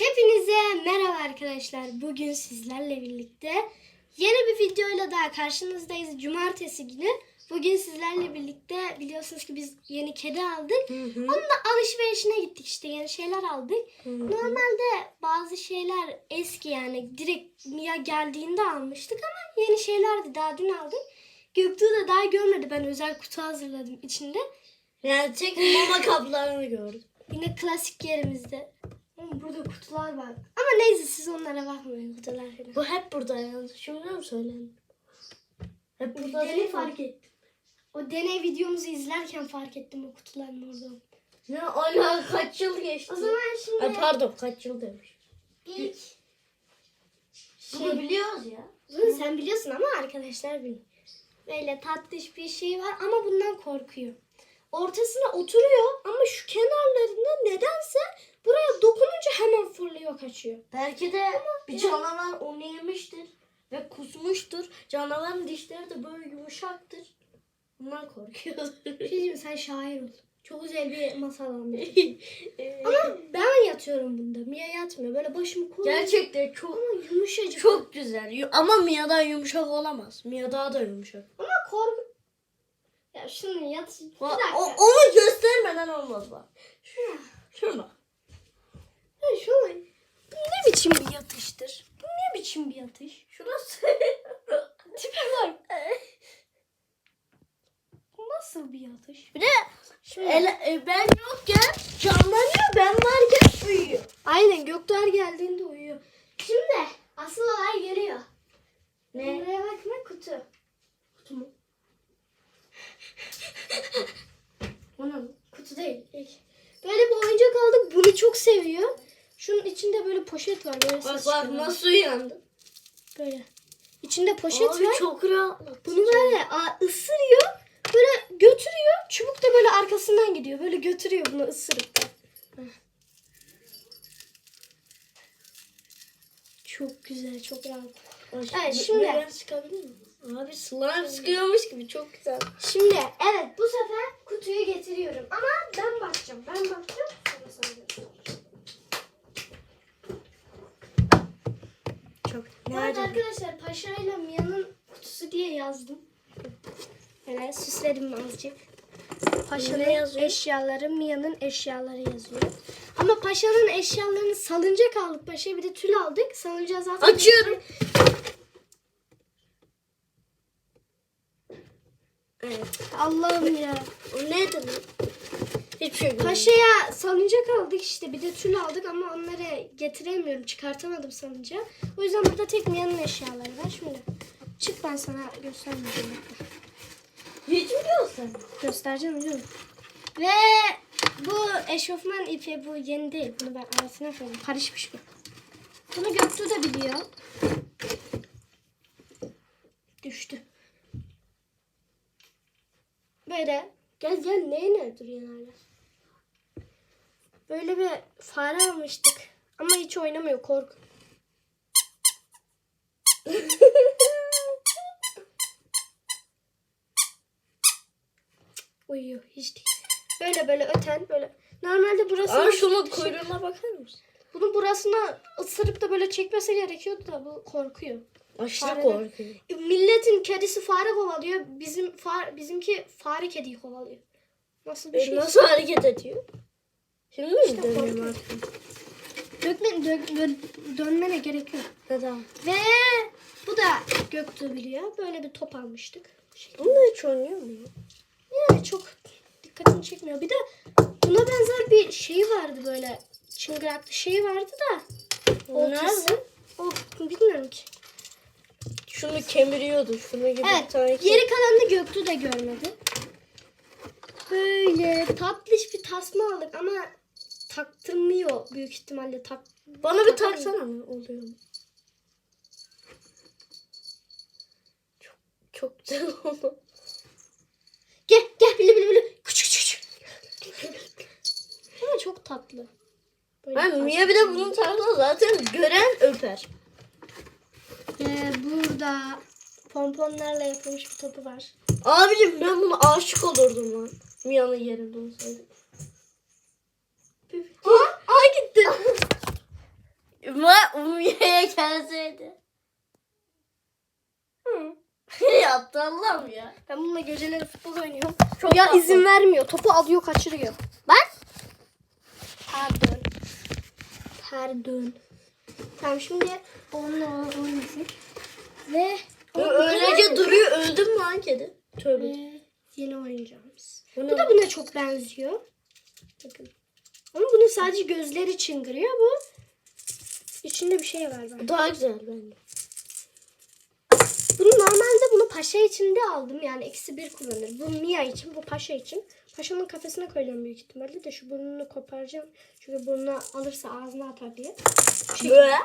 Hepinize merhaba arkadaşlar. Bugün sizlerle birlikte yeni bir videoyla daha karşınızdayız. Cumartesi günü. Bugün sizlerle birlikte biliyorsunuz ki biz yeni kedi aldık. Onunla alışverişine gittik işte yeni şeyler aldık. Normalde bazı şeyler eski yani direkt Mia geldiğinde almıştık ama yeni şeylerdi daha dün aldık. Göktuğ da daha görmedi. Ben özel kutu hazırladım içinde. Yani tek mama kaplarını gördüm. Yine klasik yerimizde. Ama burada kutular var. Ama neyse siz onlara bakmayın kutular falan. Bu hep burada yalnız. Şimdi mi söyledim? Hep burada Deney değil fark ettim. O deney videomuzu izlerken fark ettim o kutuların orada. Ne ala kaç yıl geçti? O zaman şimdi Ay pardon kaç yıl demiş. ilk Bunu şey, biliyoruz ya. bunu sen biliyorsun ama arkadaşlar bilmiyor. Böyle tatlış bir şey var ama bundan korkuyor. Ortasına oturuyor ama şu kenarlarında kaçıyor. Belki de bir canavar onu yemiştir ve kusmuştur. Canavarın dişleri de böyle yumuşaktır. Bundan korkuyoruz. Bir şey diyeyim sen şair ol. Çok güzel bir masal anlatıyorsun. Ama ben yatıyorum bunda. Mia yatmıyor. Böyle başımı koyuyor. Gerçekten çok Ama yumuşacık. çok güzel. Yu- Ama Mia'dan yumuşak olamaz. Mia daha da yumuşak. Ama korku... Ya şunu yat... Bir O, dakika. o- onu göstermeden olmaz bak. Şuna. Şuna. Şuna. Ne biçim bir yatıştır? Bu ne biçim bir yatış? Şurası. Tipe bak. Nasıl bir yatış? Bir de Şimdi... ele- e, ben yokken canlanıyor, ben varken uyuyor. Aynen Göktuğ geldiğinde uyuyor. Şimdi asıl olay geliyor. Ne? Buraya bakma kutu. Kutu mu? O ne? Kutu değil. Böyle bir oyuncak aldık. Bunu çok seviyor. Şunun içinde böyle poşet var. Böyle Bak ses bak çıkarıyor. nasıl uyandı. Böyle. İçinde poşet Abi var. çok rahat. Bunu böyle a, ısırıyor. Böyle götürüyor. Çubuk da böyle arkasından gidiyor. Böyle götürüyor bunu ısırıp da. Çok güzel, çok rahat. Evet, şimdi- Ben sıkabilir miyim? Abi slime sıkıyormuş gibi çok güzel. Şimdi evet bu sefer kutuyu getiriyorum. Ama ben bakacağım. Ben bakacağım. Sonra sana göstereceğim. Çok. Bu arada arkadaşlar Paşa ile Mia'nın kutusu diye yazdım. Böyle süsledim azıcık. Paşa'nın eşyaları, Mia'nın eşyaları yazıyor. Ama Paşa'nın eşyalarını salıncak aldık. Paşa'ya bir de tül aldık. Salıncağı zaten... Açıyorum. Evet. Allah'ım ya. O neydi lan? Hiçbir şey bilmiyorum. Paşa'ya salıncak aldık işte. Bir de tül aldık ama onları getiremiyorum. Çıkartamadım salıncağı. O yüzden burada tek Mia'nın eşyaları var. Şimdi çık ben sana göstermeyeceğim. Hiç biliyorsun. Göstereceğim hocam. Ve bu eşofman ipi bu yeni değil. Bunu ben arasına koydum. Karışmış bu. Bunu Göktuğ da biliyor. Düştü. Böyle. Gel gel neye ne duruyorsun hala? Böyle bir fare almıştık. Ama hiç oynamıyor korku. Uyuyor hiç değil. Böyle böyle öten böyle. Normalde burasına, Aa şunun kuyruğuna bakar mısın? bunun burasına ısırıp da böyle çekmesi gerekiyordu da bu korkuyor. Aşırı korkuyor. Milletin kedisi fare kovalıyor. Bizim far, bizimki fare kediyi kovalıyor. Nasıl bir E, şey? nasıl hareket ediyor? Şimdi mi İşte dönüyorum artık? Dökme, dö- dö- dönmene gerek yok. Neden? Ve bu da Göktuğ biliyor. Böyle bir top almıştık. Bunu da hiç oynuyor mu? ya? Yani çok dikkatini çekmiyor. Bir de buna benzer bir şey vardı böyle. Çıngıraklı şey vardı da. O nerede? O bilmiyorum ki. Şunu kemiriyordu. Şunu gibi bir Evet. tane Geri kalanını Göktuğ da görmedi. Böyle tatlış bir tasma aldık ama taktırmıyor büyük ihtimalle tak. Bana bir taksana mı oluyor mu? Çok çok güzel oldu. Gel gel bili bili bili. Küçük küçük. Ama çok tatlı. Böyle Ben Mia bir de bunun tarzını zaten gören öper. Burada pomponlarla yapılmış bir topu var. Abicim ben buna aşık olurdum lan. Mia'nın yerinde olsaydım. Aa, aa gitti. Ve Umye'ye gelseydi. Hı. Yaptı Allah'ım ya. Ben bununla geceleri futbol oynuyorum. Çok ya tatlı. izin vermiyor. Topu alıyor kaçırıyor. Bak. Pardon. Pardon. Tamam şimdi onunla oynasın. Ve Öylece duruyor. Öldün mü lan kedi? Tövbe. Ve yeni oyuncağımız. Bu da buna çok benziyor. Bakın. Ama bunun sadece gözleri çıngırıyor. Bu içinde bir şey var bence. Daha güzel bence. Bunu normalde bunu paşa içinde aldım. Yani eksi bir kullanır. Bu Mia için, bu paşa için. Paşanın kafesine koyacağım büyük ihtimalle de şu burnunu koparacağım. Çünkü burnunu alırsa ağzına atar diye. Böyle.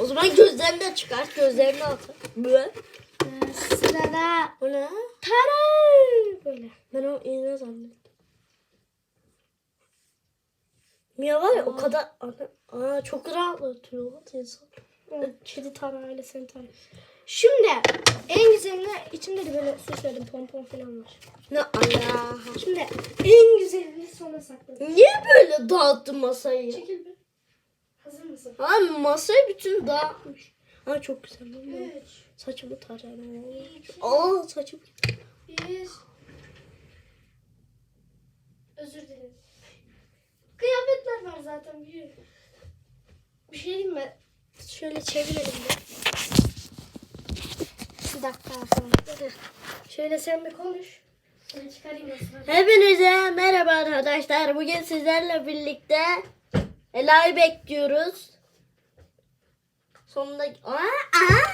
O zaman gözlerini de çıkart. Gözlerini at. Böyle. Sırada O ne? tara böyle. Ben o iğne zannettim. Mia var ya o kadar ana, aa, çok rahatlatıyor insan. Kedi tara ailesinin tara. Şimdi en güzeline içinde de böyle süsledim pompon falan var. Ne ala. Şimdi en güzelini sona sakladım. Niye böyle dağıttın masayı? Çekil. Hazır mısın? Ha masayı bütün dağıtmış. Ha çok güzel. 3, Saçımı tarayalım. 2, Aa saçım. 1. Özür dilerim. Kıyafetler var zaten büyük. Bir şey diyeyim mi? Şöyle çevirelim de. Bir dakika arkadaşlar. Şöyle sen bir konuş. Ben çıkarayım aslında. Hepinize merhaba arkadaşlar. Bugün sizlerle birlikte Ela'yı bekliyoruz. Sonunda... Aa, aa.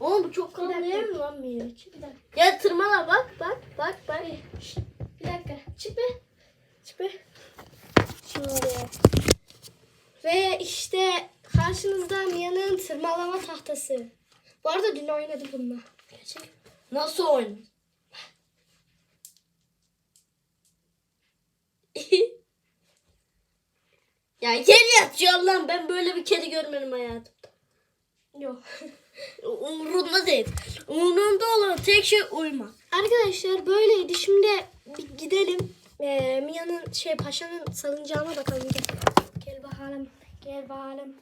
Oğlum bu çok kalın değil mi lan Mia? Bir dakika. Gel tırmala bak bak bak bak. Şşt, Bir dakika. Çık be. Çık be. Şimdi. Ve işte karşınızda Mia'nın tırmalama tahtası. Bu arada dün oynadım bununla. Gerçek. Nasıl oynadın? ya geri yatıyor lan ben böyle bir kedi görmedim hayatımda. Yok. Umurumda değil. Umurumda olan tek şey uyumak. Arkadaşlar böyleydi. Şimdi bir gidelim. Ee, Mia'nın şey paşanın salıncağına bakalım. Gel. Gel bakalım. Gel bakalım.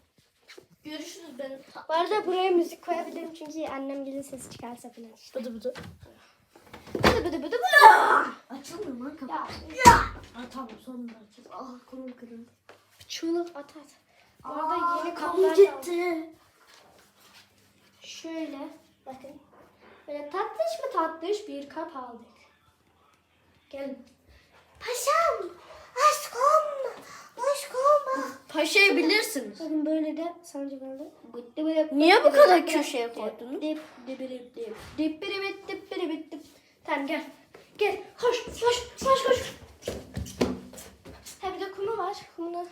Görüşürüz ben. Bu arada buraya müzik koyabilirim çünkü annem gelin sesi çıkarsa falan işte. Bıdı bıdı. Bıdı bıdı bıdı bıdı. Açılmıyor lan kapı. Ya. Ha tamam sonunda açıldı. Ah kolum kırıldı. Şunu at at. Bu arada yeni kaplar gitti. Şöyle bakın. Böyle tatlış mı tatlış bir kap aldık. Gel. Paşam. Aşkım. Aşkım. Paşayı bilirsiniz. Bakın böyle de sancı böyle. Niye bu kadar köşeye koydunuz? Dip dip dip dip. Dip dip dip dip dip. Tamam gel. Gel. Koş koş koş koş. Ha de kumu var. Kumunu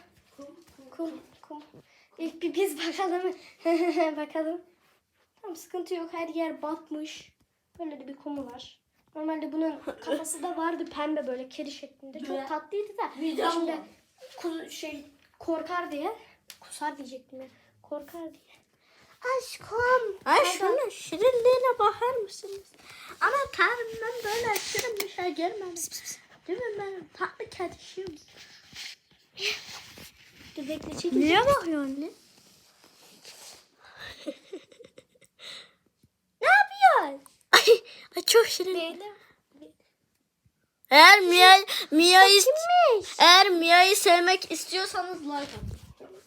Kum kum. İlk bir biz bakalım. bakalım. Tamam sıkıntı yok. Her yer batmış. Böyle de bir kumu var. Normalde bunun kafası da vardı pembe böyle kedi şeklinde. Çok tatlıydı da. Midem Şimdi bulandı. ku- şey korkar diye. Kusar diyecektim ya. Korkar diye. Aşkım. Ay şuna şirinliğine bakar mısınız? Ama tanrım ben böyle şirin bir şey görmedim. Değil mi benim tatlı kedişim? Dur bekle çekil. Niye bakıyorsun ne? Ne yapıyorsun? Ay, ay çok şirin. Eğer Mia, Kimmiş? eğer Mia'yı sevmek istiyorsanız like atın.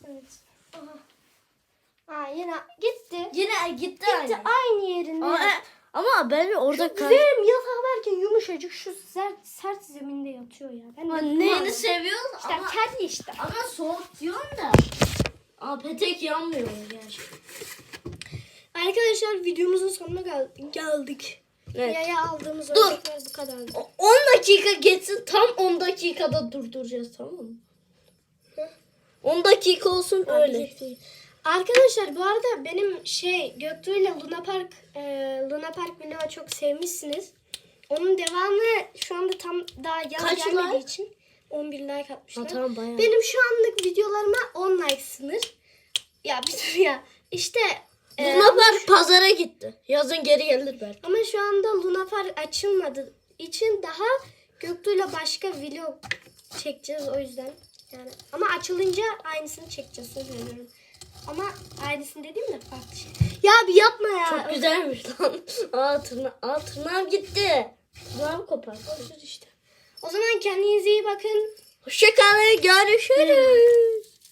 Evet. Aha. Aa yine gitti. Yine gitti Gitti aynı. aynı yerinde. Ama, e, ama ben orada kal. Güzelim yatak varken yumuşacık şu sert, sert zeminde yatıyor ya. Ben de Neyini seviyorsun İşte ama, kedi işte. ama soğuk diyorsun da. Aa petek yanmıyor gerçekten. Arkadaşlar videomuzun sonuna gel- geldik. Evet. Yaya aldığımız Dur. örnekler bu kadardı. O- 10 dakika geçsin tam 10 dakikada durduracağız tamam mı? 10 dakika olsun öyle. Arkadaşlar bu arada benim şey Göktuğ ile Luna Park e, Luna Park vlogu çok sevmişsiniz. Onun devamı şu anda tam daha yaz Kaç gelmediği like? için 11 like atmışlar. Ha, tamam, bayağı. Benim şu anlık videolarıma 10 like sınır. Ya bir dur ya. İşte e, Luna Park pazara gitti. Yazın geri gelir belki. ama şu anda Luna Park açılmadığı için daha Göktuğ'la başka vlog çekeceğiz o yüzden. Yani ama açılınca aynısını çekeceğiz söz veriyorum. Ama aynısını dediğim de farklı şey. Ya bir yapma ya. Çok güzelmiş lan. Aa, tırna Aa tırnağım gitti. Tırnağım kopar. Olsun işte. O zaman kendinize iyi bakın. Hoşçakalın. Görüşürüz.